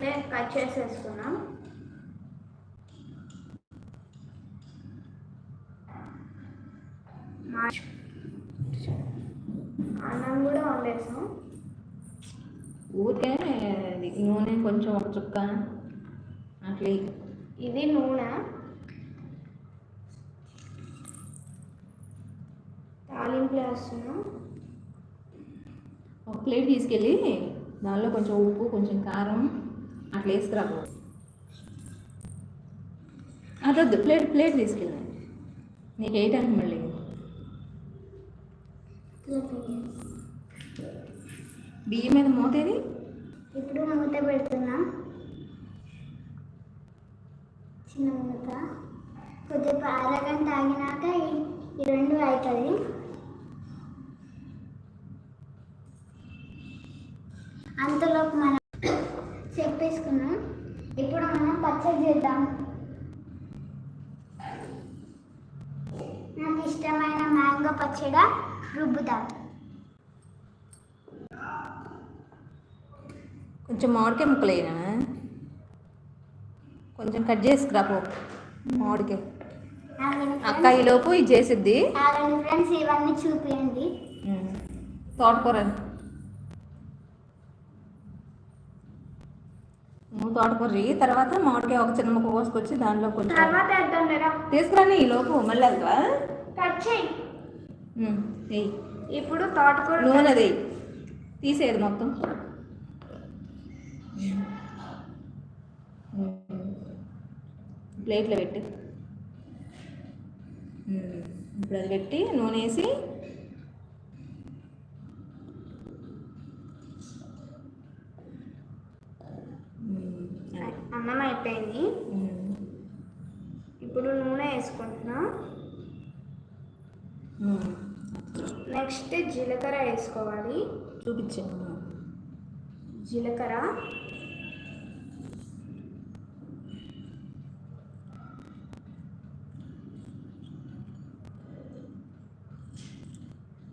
Cut చేసేసుకున్నాం. అన్నం కూడా వండేసాం. ఊరికే నూనె కొంచెం ఒక చుక్క అట్లా. ఇది నూనె. తాలింపు వేస్తున్నాం. ఒక ప్లేట్ తీసుకెళ్ళి దానిలో కొంచెం ఉప్పు కొంచెం కారం అట్లా వేసుకురాబో అదొద్దు ప్లేట్ ప్లేట్ తీసుకెళ్ళండి నీకు వేయటానికి మళ్ళీ? బియ్యం మీద మూతేది ఇప్పుడు మూత పెడుతున్నాం. చిన్న మూత. కొద్దిగా అరగంట ఆగినాక ఈ- ఈ రెండు అవుతుంది అంతలోపు మనం చెప్పేసుకున్నాం ఇప్పుడు పచ్చడి చేద్దాం. నాకు ఇష్టమైన మ్యాంగో పచ్చడి రుబ్బుదాం. కొంచెం మామిడికాయ ముక్కలు వేయనా? కొంచెం కట్ చేసుకురాపో మామిడికాయ. ఆగండి అక్క. ఈలోపు ఇది చేసిద్ది. ఫ్రెండ్స్ ఇవన్నీ చూపించండి. తోటకూర తోటకూర. తర్వాత మామిడికాయ ఒక చిన్న ముక్క కోసుకొచ్చి దానిలో కొంచెం తర్వాత వేద్దాం లేదా తీసుకురాని ఈ లోపు మళ్ళీ వెళ్తావా కట్ చేయి ఇప్పుడు తోటకూర నూనె వెయ్యి తీసేది మొత్తం. ప్లేట్లో పెట్టి. ఇప్పుడు అది పెట్టి నూనె వేసి ఉమ్, అది. అన్నం అయిపోయింది ఉమ్. ఇప్పుడు నూనె వేసుకుంటున్నా ఉమ్. నెక్స్ట్ జీలకర్ర వేసుకోవాలి చూపించాను జీలకర్ర.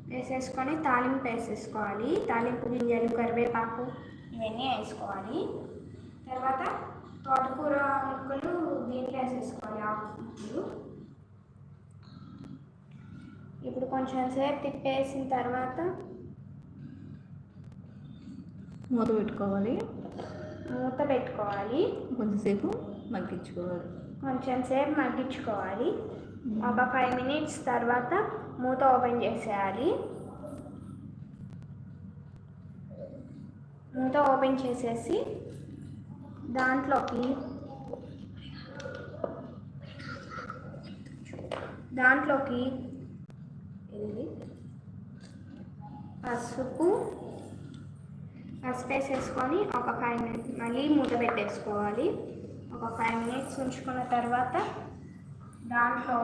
వేసేసుకొని తాలింపు వేసేసుకోవాలి. తాలింపు గింజలు కరివేపాకు ఇవన్నీ వేసుకోవాలి. తర్వాత తోటకూర ముక్కలు దీంట్లో వేసేసుకోవాలి ఆకులు ఇప్పుడు కొంచెం సేపు తిప్పేసిన తర్వాత మూత పెట్టుకోవాలి. మూత పెట్టుకోవాలి. కొంచెంసేపు మగ్గించుకోవాలి. కొంచెం సేపు మగ్గించుకోవాలి. ఒక ఫైవ్ మినిట్స్ తర్వాత మూత ఓపెన్ చేసేయాలి. మూత ఓపెన్ చేసేసి దాంట్లోకి దాంట్లోకి పసుపు పసుపు వేసేసుకొని ఒక ఫైవ్ మినిట్స్ మళ్ళీ మూత పెట్టేసుకోవాలి. ఒక ఫైవ్ మినిట్స్ ఉంచుకున్న తర్వాత దాంట్లో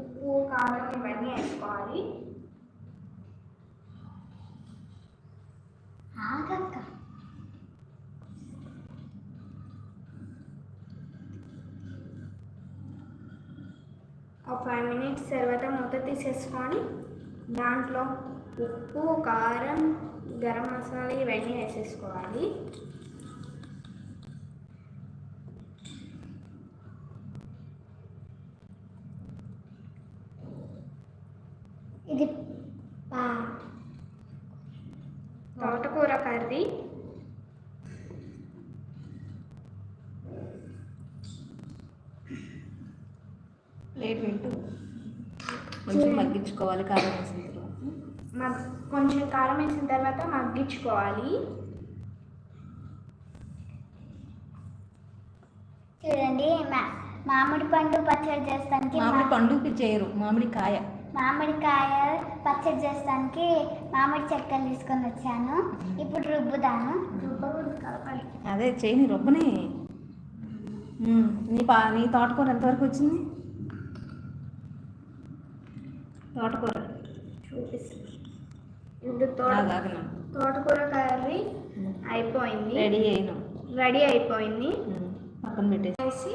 ఉప్పు కారం ఇవన్నీ వేసుకోవాలి. ఆగక్క. ఒక ఫైవ్ మినిట్స్ తర్వాత మూత తీసేసుకొని దాంట్లో ఉప్పు కారం గరం మసాలా ఇవన్నీ వేసేసుకోవాలి. ఇది తోటకూర కర్రీ. ప్లేట్ పెట్టు కొంచెం మగ్గించుకోవాలి కారం వేసిన తర్వాత కొంచెం కారం వేసిన తర్వాత మగ్గించుకోవాలి. చూడండి మామిడి పండు పచ్చడి చేస్తానికి మామిడి మా- పండుకి చేయరు మామిడి కాయ. మామిడికాయ పచ్చడి చేస్తానికి మామిడి చెక్కలు తీసుకొని వచ్చాను. ఇప్పుడు రుబ్బుదాను కలపాలి. అదే చేయని రొబ్బని. నీ పా నీ తోటకూర ఎంతవరకు వచ్చింది? తోటకూర చూపిస్తుంది ఇప్పుడు తోట. తోటకూర కర్రీ అయిపోయింది. రెడీ అయినా? రెడీ అయిపోయింది. పక్కన పెట్టేసి.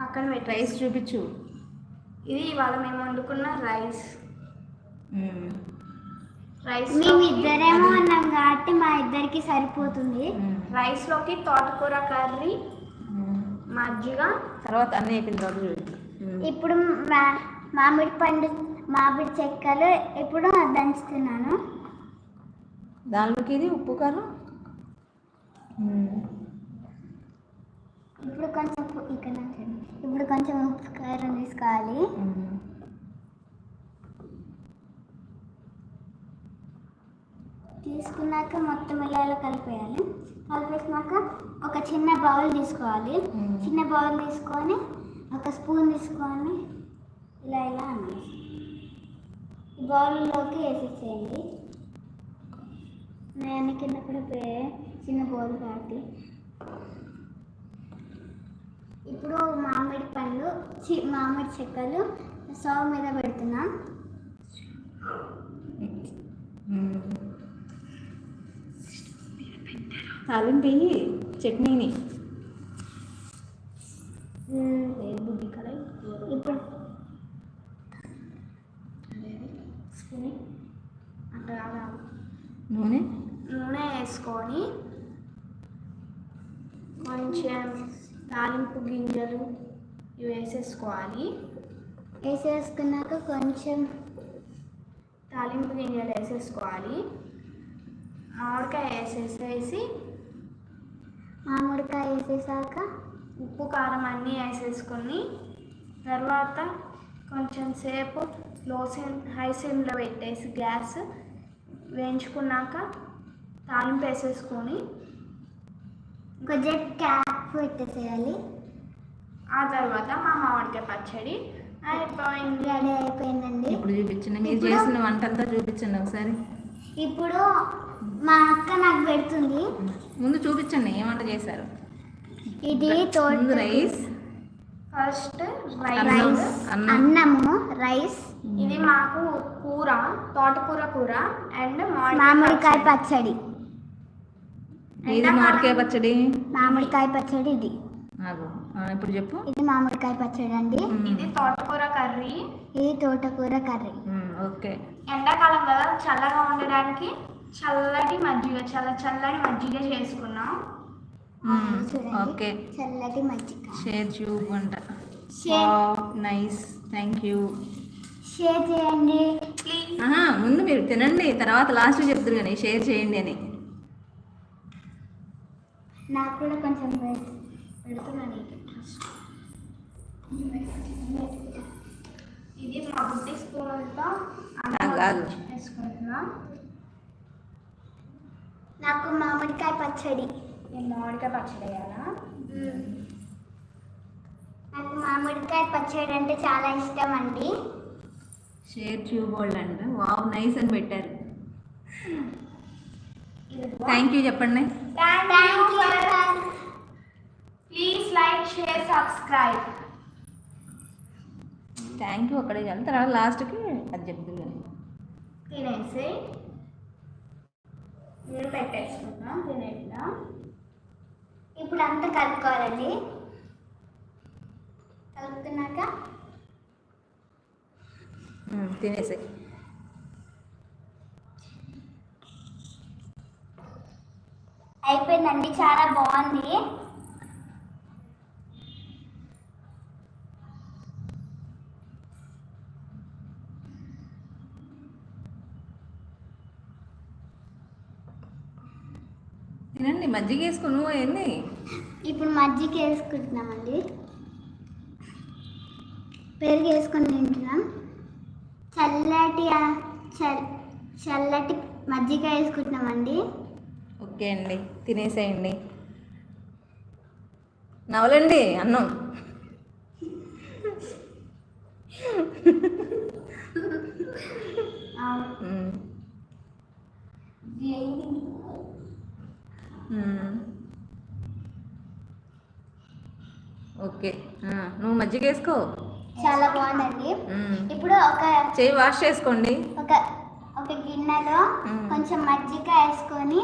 పక్కన పెట్టేసి. రైస్ చూపించు. ఇది ఇవాళ మేము వండుకున్న రైస్. రైస్ మేమిద్దరేమో ఉన్నాం కాబట్టి మా ఇద్దరికి సరిపోతుంది. రైస్లోకి తోటకూర కర్రీ. మజ్జిగ. తర్వాత అన్నీ అయిపోయిన తర్వాత. ఇప్పుడు మా మామిడి పండు మామిడి చెక్కలు ఇప్పుడు దంచుతున్నాను దానిలోకి ఇది ఉప్పు కారం. ఇప్పుడు కొంచెం ఉప్పు- ఇక్కడ. ఇప్పుడు కొంచెం ఉప్పు కారం తీసుకోవాలి. తీసుకున్నాక మొత్తం ఇలా కలిపేయాలి కలిపేసినాక ఒక చిన్న బౌల్ తీసుకోవాలి. చిన్న బౌల్ తీసుకొని ఒక స్పూన్ తీసుకొని ఇలా ఇలా అనాలి ఈ బౌల్లోకి వేసేసేయండి. నేను కింద కూడా పే- చిన్న బౌల్ కాబట్టి ఇప్పుడు మామిడి పండ్లు చి మామిడి చెక్కలు స్టవ్ మీద పెడుతున్నాం. తాలింపు చట్నీని ఇప్పుడు స్పూన్ అట్లా అలా నూనె? నూనె వేసుకొని కొంచెం తాలింపు గింజలు ఇవి వేసేసుకోవాలి. వేసేసుకున్నాక కొంచెం తాలింపు గింజలు వేసేసుకోవాలి. మామిడికాయ వేసేసేసి మామిడికాయ వేసేసాక ఉప్పు కారం అన్నీ వేసేసుకొని తర్వాత కొంచెం సేపు లో సిమ్ హై సిమ్లో పెట్టేసి గ్యాస్ వేయించుకున్నాక తాలింపు వేసేసుకొని కొంచెం క్యాప్ పెట్టేసేయాలి. ఆ తర్వాత మా మామిడికాయ పచ్చడి అయిపోయింది. రెడీ అయిపోయిందండి. ఇప్పుడు చూపించండి మీరు చేసిన వంట అంతా చూపించండి ఒకసారి. ఇప్పుడు మా అక్క నాకు పెడుతుంది. ముందు చూపించండి ఏం వంట చేశారు? ఇది ముందు తోట రైస్. ఫస్ట్ రైస్ అన్నం. అన్నము రైస్ ఇది మాకు కూర తోటకూర కూర అండ్ మామిడికాయ పచ్చడి. ఏది మామిడికాయ పచ్చడి? మామిడికాయ పచ్చడి ఇది. ఇప్పుడు చెప్పు. ఇది మామిడికాయ పచ్చడి అండి. ఇది తోటకూర కర్రీ. ఇది తోటకూర కర్రీ. ఓకే. ఎండాకాలం కదా చల్లగా ఉండడానికి చల్లటి మజ్జిగ చల్ల చల్లని మజ్జిగ చేసుకున్నాం. ఓకే. చల్లటి మజ్జిగ. Share share nice thank you share చేయండి. ముందు మీరు తినండి తర్వాత లాస్ట్ చెప్తారు కానీ షేర్ చేయండి అని. నాకు కూడా కొంచెం పె- పెడుతున్నా నీకు ఇది మా బుద్ధి. వేసుకుంటున్నా నాకు మామిడికాయ పచ్చడి. నేను మామిడికాయ పచ్చడి వేయాలా? మామిడికాయ పచ్చడి అంటే చాలా ఇష్టం అండి షేర్ వాళ్ళు అంట. వావ్ నైస్ అని పెట్టారు. థ్యాంక్ యూ చెప్పండి. Thank you please like share subscribe thank you అక్కడే చాలు తర్వాత లాస్ట్కి అది చెప్తారు కానీ తినేసి నేను పెట్టేసుకుంటాం తినేట్లా ఇప్పుడు అంతా కలుపుకోవాలండి. కలుపుతున్నాక తినేసి. అయిపోయిందండి చాలా బాగుంది. తినండి మజ్జిగ వేసుకుని నువ్వు ఏంది? ఇప్పుడు మజ్జిగ వేసుకుంటున్నామండి పెరుగు వేసుకొని తింటున్నాం. చల్లటి చల్లటి మజ్జిగ వేసుకుంటున్నామండి. ఓకే అండి తినేసేయండి. నవలండి అన్నం. ఓకే. నువ్వు మజ్జిగ వేసుకో. చాలా బాగుందండి. ఇప్పుడు ఒక చేయి వాష్ చేసుకోండి ఒక ఒక గిన్నెలో. కొంచెం మజ్జిగ వేసుకొని.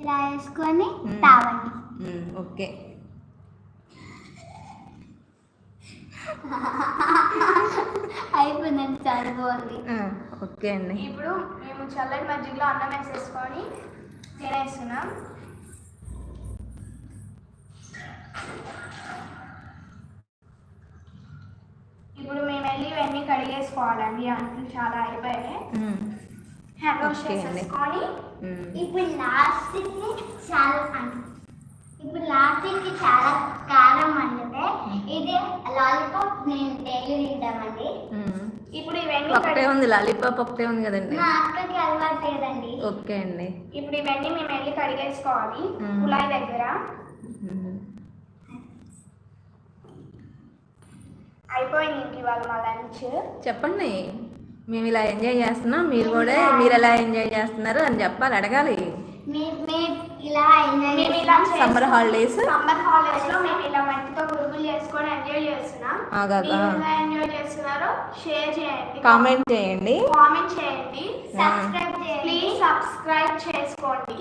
ఇలా వేసుకొని మ్మ్. ఓకే అయిపోయిందండి చాలా బాగుంది ఓకే అండి ఇప్పుడు మేము చల్లటి మజ్జిగలో అన్నం వేసేసుకొని తినేస్తున్నాం ఇప్పుడు మేము వెళ్ళి ఇవన్నీ కడిగేసుకోవాలండి. అంట్లు చాలా అయిపోయాయి. Hand wash. చేసేసుకొని. ఇప్పుడు లాస్ట్కి చాలా ఇప్పుడు లాస్ట్కి చాలా కారం అంటే ఇది లాలీపాప్ నేను డైలీ తింటామండి. ఇప్పుడు ఇవన్నీ ఒకటే ఉంది లాలీపాప్ ఒకటే ఉంది కదండి. మా అక్కకి అలవాటు లేదండి. ఓకే అండి. ఇప్పుడు ఇవన్నీ మేము వెళ్ళి కడిగేసుకోవాలి. కుళాయి దగ్గర. అయిపోయింది ఇంక ఇవాళ మా లంచ్. చెప్పండి. మేము ఇలా ఎంజాయ్ చేస్తున్నాం. మీరు కూడా మీరు ఎలా ఎంజాయ్ చేస్తున్నారు అని చెప్పాలి అడగాలి. మీ- మీరు ఇలా ఎంజాయ్ మేము ఇలా Summer holidays? Summer holidays? లో మేము ఇలా మట్టితో గురుగులు చేసుకొని ఎంజాయ్ చేస్తున్నాం. ఆగాగా. మీరు ఎలా ఎంజాయ్ చేస్తున్నారో షేర్ చేయండి. కామెంట్ చేయండి. కామెంట్ చేయండి. సబ్స్క్రైబ్ చేయండి. ప్లీజ్ సబ్స్క్రైబ్ చేసుకోండి.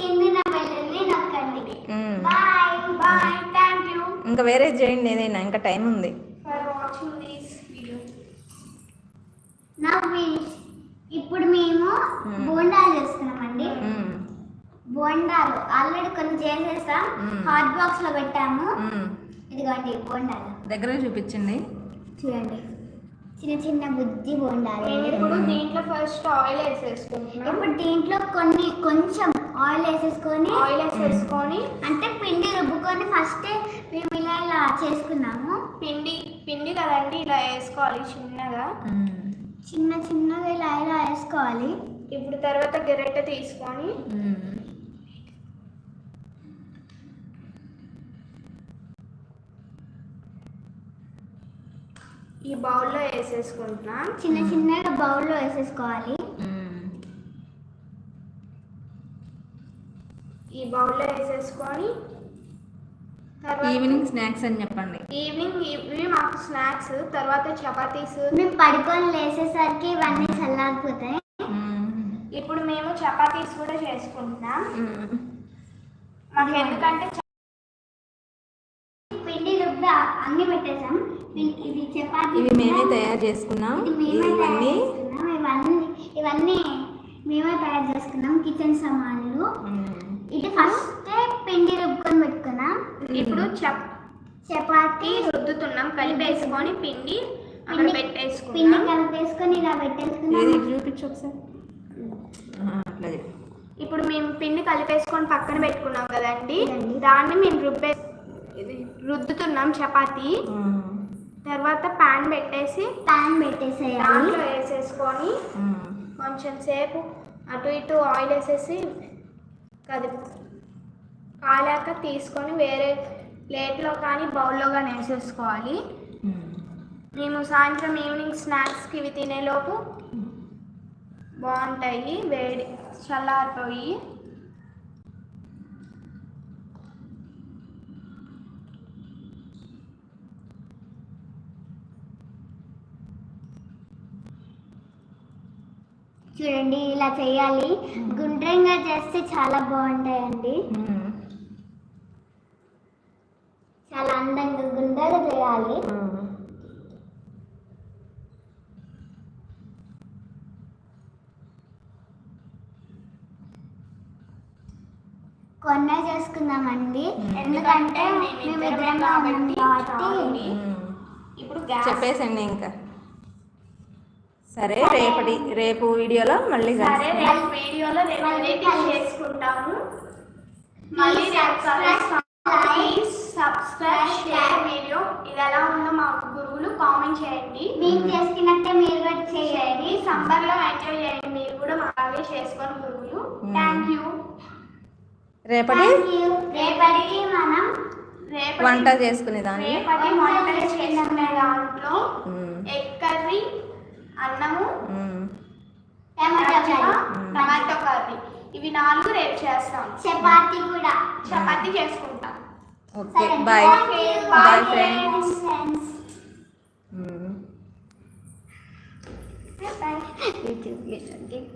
నొక్కండి. Um. Bye bye thank you ఇంకా వేరే చేయండి ఏదైనా ఇంకా టైం ఉంది ఫర్ వాచింగ్ దిస్ వీడియో నా విష్ ఇప్పుడు మేము. బోండాలు చేస్తున్నామండి. బోండాలు. ఆల్రెడీ కొన్ని చేసేసాం. Hmm. హాట్ బాక్స్లో పెట్టాము. ఇదిగోండి బోండాలు. దగ్గర చూపించండి. చూడండి. చిన్న చిన్న బుజ్జి బోండాలు. ఇప్పుడు దీంట్లో ఫస్ట్ ఆయిల్ వేసేసుకుంటున్నాం. ఇప్పుడు దీంట్లో కొన్ని కొంచెం ఆయిల్ వేసేసుకొని ఆయిల్ వేసేసుకొని అంటే పిండి రుబ్బుకొని ఫస్ట్ మేము ఇలా ఇలా చేసుకున్నాము. పిండి పిండి కదండి ఇలా వేసుకోవాలి చిన్నగా. చిన్న చిన్నగా ఇలా ఇలా వేసుకోవాలి ఇప్పుడు తర్వాత గెరెట్ తీసుకొని. ఈ బౌల్లో వేసేసుకుంటున్నాం చిన్న చిన్నగా బౌల్లో వేసేసుకోవాలి. ఈ బౌల్లో వేసేసుకొని ఈవినింగ్ స్నాక్స్ అని చెప్పండి. ఈవినింగ్ ఇవి మాకు స్నాక్స్ తర్వాత చపాతీస్. మేము పడుకొని లేసేసరికి ఇవన్నీ చల్లారిపోతాయి. ఇప్పుడు మేము చపాతీస్ కూడా చేసుకుంటున్నాం. మాకు ఎందుకంటే పిండి రుబ్బి అన్ని పెట్టేసాం. ఇది చపాతీ ఇవి మేమే తయారు చేసుకున్నాం. ఇది మేమే తయారు ఇవన్నీ చేసుకున్నాం. ఇవన్నీ ఇవన్నీ మేమే తయారు చేసుకున్నాం. కిచెన్ సామాన్లు. ఇది ఫస్ట్ ఇప్పుడు చప్ చపాతీ. రుద్దుతున్నాం. కలిపేసుకొని పిండి అక్కడ పిండి- పిండి పెట్టేసుకున్నాం కలిపేసుకొని ఇలా ఏది పెట్టేసుకున్నాం ఇటు చూపించు ఒకసారి. ఆ, అట్లా చెప్పు. ఇప్పుడు మేము పిండి కలిపేసుకొని పక్కన పెట్టుకున్నాం కదండి. ఇదండి. దాన్ని మేము రుబ్బే ఇది రుద్దుతున్నాం చపాతీ. తర్వాత పాన్ పెట్టేసి ప్యాన్ పెట్టేసేయాలి. దాంట్లో వేసేసుకొని. కొంచెం సేపు అటు ఇటు ఆయిల్ వేసేసి కది కాలాక తీసుకొని వేరే ప్లేట్లో కానీ బౌల్లో కానీ వేసేసుకోవాలి. మేము సాయంత్రం ఈవినింగ్ స్నాక్స్కి ఇవి తినేలోపు బాగుంటాయి వేడి చల్లారిపోయి. చూడండి ఇలా చేయాలి. గుండ్రంగా చేస్తే చాలా బాగుంటాయండి ఉమ్. చాలా అందంగా గుండ్రగా చేయాలి ఉమ్. కొన్నే చేసుకుందామండి మ్మ్. ఎందుకంటే మేమిద్దరమే మేము ఇద్దరంగా ఉన్నాం కాబట్టి కాబట్టి. ఇప్పుడు చెప్పేసండి ఇంకా. సరే రేపటి రేపు వీడియోలో మళ్ళీ సరే రేపు వీడియోలో రేపు. చేసుకుంటాము. మళ్ళీ సబ్స్క్రైబ్ షేర్ వీడియో ఇది ఎలా ఉందో మా గురువులు కామెంట్ చేయండి. మేము చేసుకున్నట్టే మీరు కూడా చేయండి. చేయండి సమ్మర్లో ఎంజాయ్ చేయండి. మీరు కూడా అలాగే చేసుకొని గురువులు. థ్యాంక్ యూ రేపటి. రేపటికి మనం వంట చేసుకునే దాన్ని రేపటి వంట చేసుకునే దాంట్లో. ఎగ్ కర్రీ అన్నము. టమాటో కర్రీ ఇవి నాలుగు రేపు చేస్తాం చపాతీ కూడా చపాతీ చేసుకుంటాం okay bye. Bye friends. YouTube, YouTube.